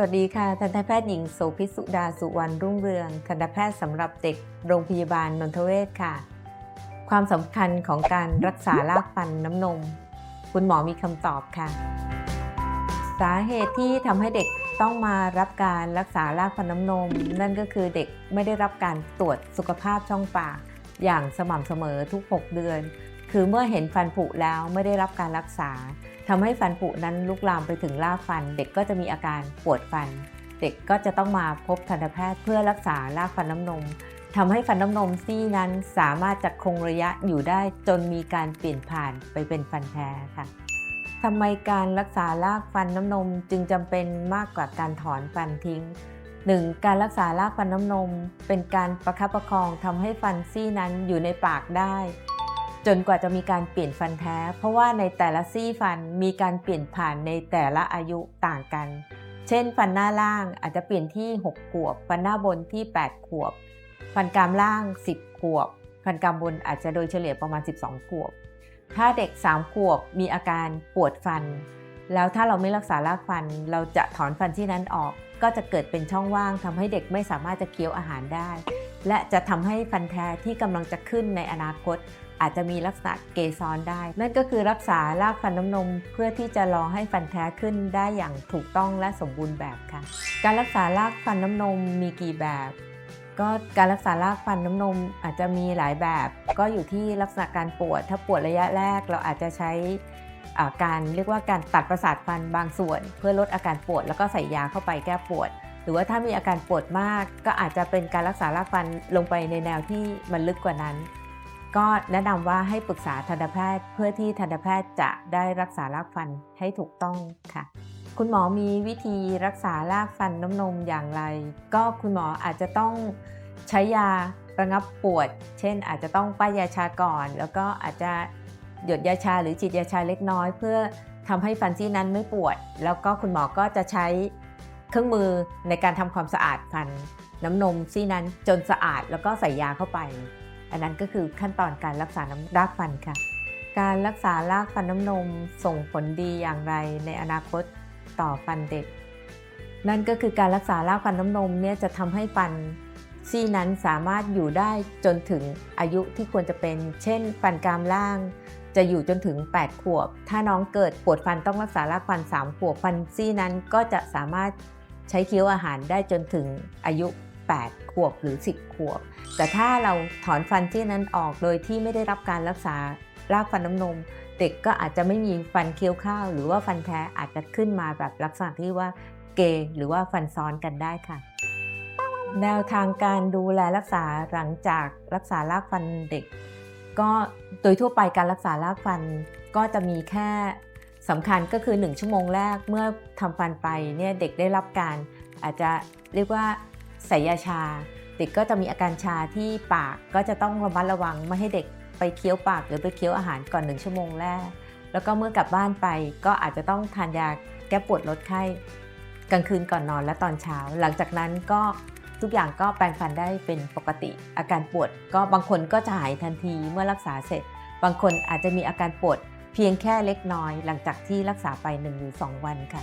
วัสดีค่ะทันตแพทย์หญิงโสภิสุดาสุวรรณรุ่งเรืองทันตแพทย์สำหรับเด็กโรงพยาบาลนนทเวศค่ะ ความสำคัญของการรักษารากฟันน้ำนม คุณหมอมีคำตอบค่ะ สาเหตุที่ทำให้เด็กต้องมารับการรักษารากฟันน้ำนม นั่นก็คือเด็กไม่ได้รับการตรวจสุขภาพช่องปากอย่างสม่ำเสมอทุก 6 เดือน คือเมื่อเห็นฟันผุแล้วไม่ได้รับการรักษาทำให้ฟันผุนั้นลุกลามไปถึงรากฟัน เด็กก็จะมีอาการปวดฟัน เด็กก็จะต้องมาพบทันตแพทย์เพื่อรักษารากฟันน้ำนมทำให้ฟันน้ำนมซี่นั้นสามารถจะคงระยะอยู่ได้จนมีการเปลี่ยนผ่านไปเป็นฟันแท้ค่ะทำไมการรักษารากฟันน้ำนมจึงจำเป็นมากกว่าการถอนฟันทิ้ง 1. การรักษารากฟันน้ำนม เป็นการประคับประคองทำให้ฟันซี่นั้นอยู่ในปากได้ จนกว่าจะมีการเปลี่ยนฟันแท้ เพราะว่าในแต่ละซี่ฟันมีการเปลี่ยนผ่านในแต่ละอายุต่างกัน เช่น ฟันหน้าล่างอาจจะเปลี่ยนที่ 6 ขวบ ฟันหน้าบนที่ 8 ขวบ ฟันกรามล่าง 10 ขวบ ฟันกรามบนอาจจะโดยเฉลี่ยประมาณ 12 ขวบ ถ้าเด็ก 3 ขวบมีอาการปวดฟัน แล้วถ้าเราไม่รักษารากฟัน เราจะถอนฟันที่นั้นออก ก็จะเกิดเป็นช่องว่างทำให้เด็กไม่สามารถจะเคี้ยวอาหารได้ และจะทำให้ฟันแท้ที่กำลังจะขึ้นในอนาคต อาจจะมีลักษณะเกซอนได้ นั่นก็คือรักษารากฟันน้ำนม เพื่อที่จะรอให้ฟันแท้ขึ้นได้อย่างถูกต้องและสมบูรณ์แบบค่ะ การรักษารากฟันน้ำนมมีกี่แบบ ก็การรักษารากฟันน้ำนมอาจจะมีหลายแบบ ก็อยู่ที่ลักษณะการปวด ถ้าปวดระยะแรกเราอาจจะใช้การเรียกว่าการตัดประสาทฟันบางส่วน เพื่อลดอาการปวด แล้วก็ใส่ยาเข้าไปแก้ปวด หรือว่าถ้ามีอาการปวดมาก ก็อาจจะเป็นการรักษารากฟันลงไปในแนวที่มันลึกกว่านั้น ก็แนะนำว่าให้ปรึกษาทันตแพทย์ เพื่อที่ทันตแพทย์จะได้รักษารากฟันให้ถูกต้องค่ะ คุณหมอมีวิธีรักษารากฟันน้ำนมอย่างไร ก็คุณหมออาจจะต้องใช้ยาระงับปวด เช่น อาจจะต้องป้ายยาชาก่อน แล้วก็อาจจะหยดยาชาหรือฉีดยาชาเล็กน้อย เพื่อทำให้ฟันซี่นั้นไม่ปวด แล้วก็คุณหมอก็จะใช้เครื่องมือในการทำความสะอาดฟันน้ำนมซี่นั้นจนสะอาดแล้วก็ใส่ยาเข้าไป อันนั้นก็คือขั้นตอนการรักษาน้ำรากฟันค่ะ การรักษารากฟันน้ำนมส่งผลดีอย่างไรในอนาคตต่อฟันเด็ก นั่นก็คือการรักษารากฟันน้ำนมเนี่ยจะทำให้ฟันซี่นั้นสามารถอยู่ได้จนถึงอายุที่ควรจะเป็น เช่น ฟันกรามล่าง จะอยู่จนถึง 8 ขวบ ถ้าน้องเกิดปวดฟันต้องรักษารากฟัน 3 ขวบ ฟันซี่นั้นก็จะสามารถใช้เคี้ยวอาหารได้จนถึงอายุ 8 ขวบหรือ 10 ขวบ แต่ถ้าเราถอนฟันซี่นั้นออกโดยที่ไม่ได้รับการรักษารากฟันน้ำนม เด็กก็อาจจะไม่มีฟันเคี้ยวข้าว หรือว่าฟันแท้อาจจะขึ้นมาแบบลักษณะที่ว่าเกยหรือว่าฟันซ้อนกันได้ค่ะ แนวทางการดูแลรักษาหลังจากรักษารากฟันเด็ก ก็โดยทั่วไปการรักษารากฟันก็จะมีแค่สำคัญก็คือ 1 ชั่วโมงแรกเมื่อทำฟันไปเนี่ยเด็กได้รับการอาจจะเรียกว่า ใส่ยาชา เด็กก็จะมีอาการชาที่ปากก็จะต้องระมัดระวังไม่ให้เด็กไปเคี้ยวปากหรือไปเคี้ยวอาหารก่อน1ชั่วโมงแรก แล้วก็เมื่อกลับบ้านไปก็อาจจะต้องทานยาแก้ปวดลดไข้กลางคืนก่อนนอนและตอนเช้า หลังจากนั้นก็ทุกอย่างก็แปรงฟันได้เป็นปกติ อาการปวดก็บางคนก็จะหายทันทีเมื่อรักษาเสร็จ บางคนอาจจะมีอาการปวดเพียงแค่เล็กน้อย หลังจากที่รักษาไป1หรือ2วันค่ะ